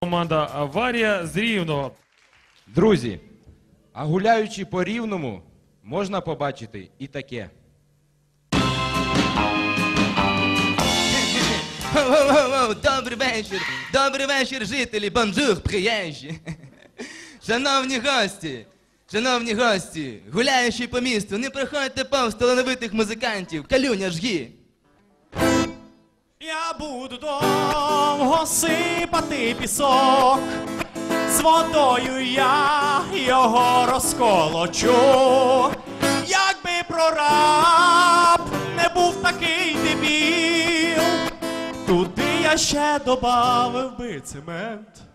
Команда Аварія з Рівного. Друзі, а гуляючи по рівному, можна побачити і таке. Воу-воу-воу, Добрий вечір, добрий вечір, жителі, бонжур, приїжджі. Шановні гості, шановні гості, гуляючи по місту, не проходьте повз талановитих музикантів, калюня жгі. Я буду довго сипати пісок, з водою я його розколочу. Якби прораб не був такий дебіл, туди я ще добавив би цемент.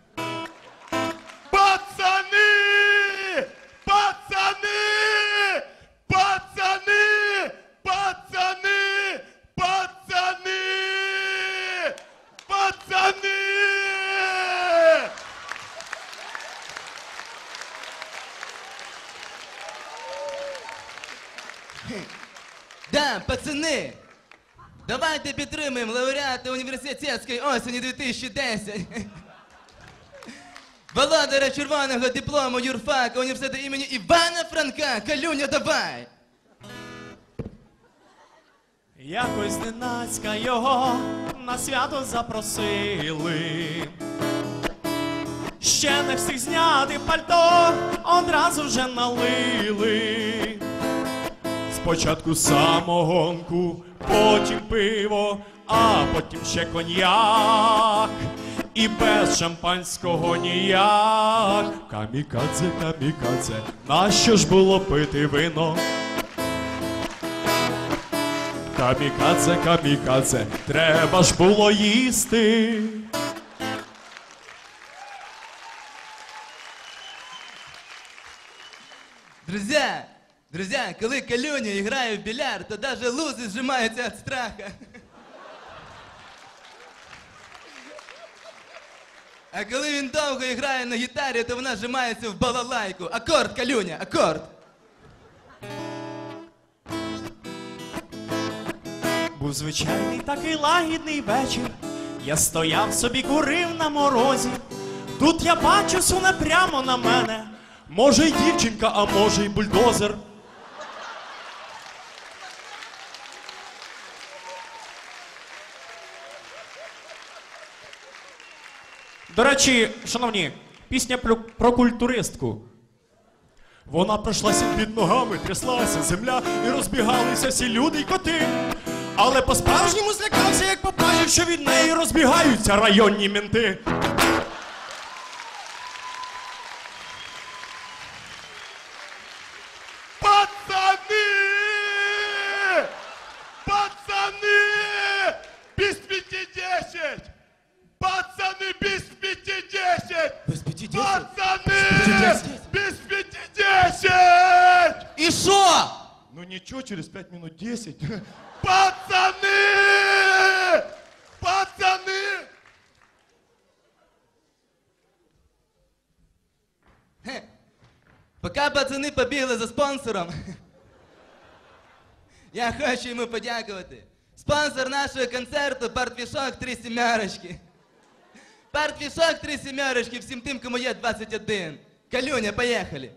Да, пацани, давайте підтримаємо лауреата університетської осені 2010. Володаря червоного диплому юрфака університету імені Івана Франка. Калюня, давай! Якось зненацька його на свято запросили. Ще не встиг зняти пальто, одразу вже налили. Спочатку самогонку, потім пиво, а потім ще коньяк. І без шампанського ніяк. Камікадзе, камікадзе, нащо ж було пити вино? Камікадзе, камікадзе, треба ж було їсти. Друзья, друзья, коли Калюня грає в біляр, то даже лузи зжимаються від страха. А коли він довго грає на гітарі, то вона зжимається в балалайку. Акорд, Калюня, акорд. Був звичайний такий лагідний вечір. Я стояв собі, курив на морозі. Тут я бачу суне прямо на мене. Може, й дівчинка, а може, й бульдозер. До речі, шановні, пісня про, культуристку. Вона пройшлася під ногами, тряслася земля і розбігалися всі люди й коти. Але по-справжньому злякався, як побачив, що від неї розбігаються районні менти. 5-10? Пацаны! Без 5-10! И шо? Ну ничего, через пять минут 10. Пацаны! Пацаны! Пока пацаны пацани за спонсором, я хочу йому подякувати. Спонсор нашего концерта партвішок три сімярочки. Сімерочки. Партфішок три сімерочки всім тим, кому є 21. Калюня, поїхали.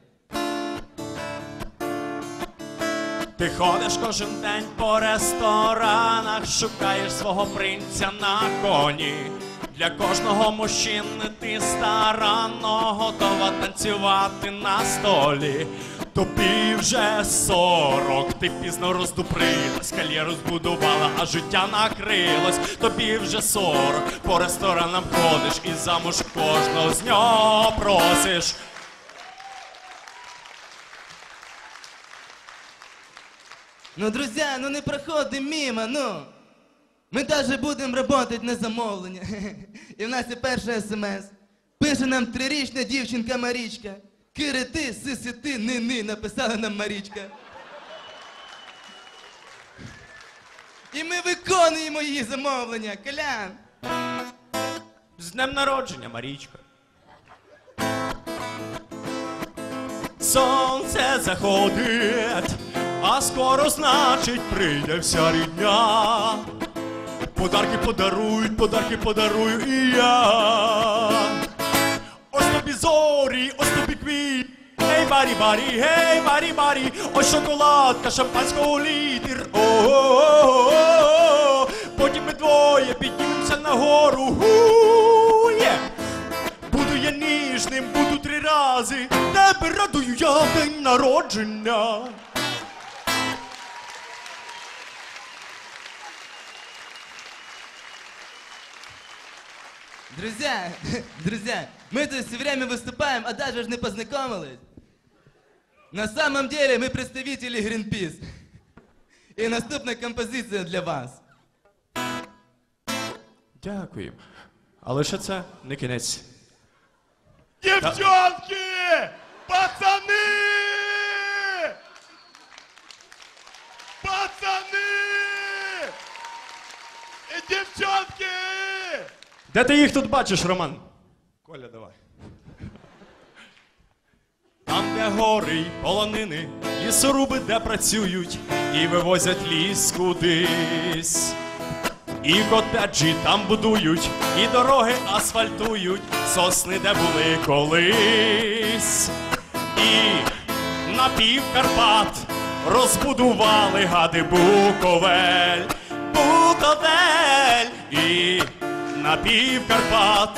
Ти ходиш кожен день по ресторанах, шукаєш свого принця на коні. Для кожного мужчини ти старанно готова танцювати на столі. Тобі вже сорок, ти пізно роздуприлась, кар'єру збудувала, а життя накрилось. Тобі вже сорок, по ресторанам ходиш і замуж кожного з нього просиш. Ну, друзі, ну не проходимо мимо, ну. Ми даже будемо працювати на замовлення. І в нас є перша смс. Пише нам трирічна дівчинка Марічка. Кири ти, сиси ни-ни, написала нам Марічка. І ми виконуємо її замовлення. Колян. З днем народження, Марічка. Сонце заходить, а скоро, значить, прийде вся рідня. Подарки подарують, подарки подарую і я зорі, ось тобі. Гей, барі, барі, гей, барі, барі, ось шоколадка, шампанського літер, О, потім ми двоє піднімемося нагору. Ху. Буду я ніжним, буду три рази. Тебе радую я день народження. Друзья, друзья, мы тут все время выступаем, а даже ж не познакомились. На самом деле мы представители Greenpeace. И наступная композиция для вас. Дякую. Але ще це не кінець. Девчонки! Пацаны! Пацаны! И девчонки! Де ти їх тут бачиш, Роман? Коля, давай. Там, де гори й полонини, лісоруби, де працюють і вивозять ліс кудись. І котеджі там будують, і дороги асфальтують, сосни, де були колись. І на пів Карпат розбудували гади Буковель, Буковель. І пів Карпат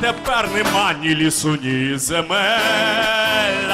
тепер нема ні лісу, ні земель.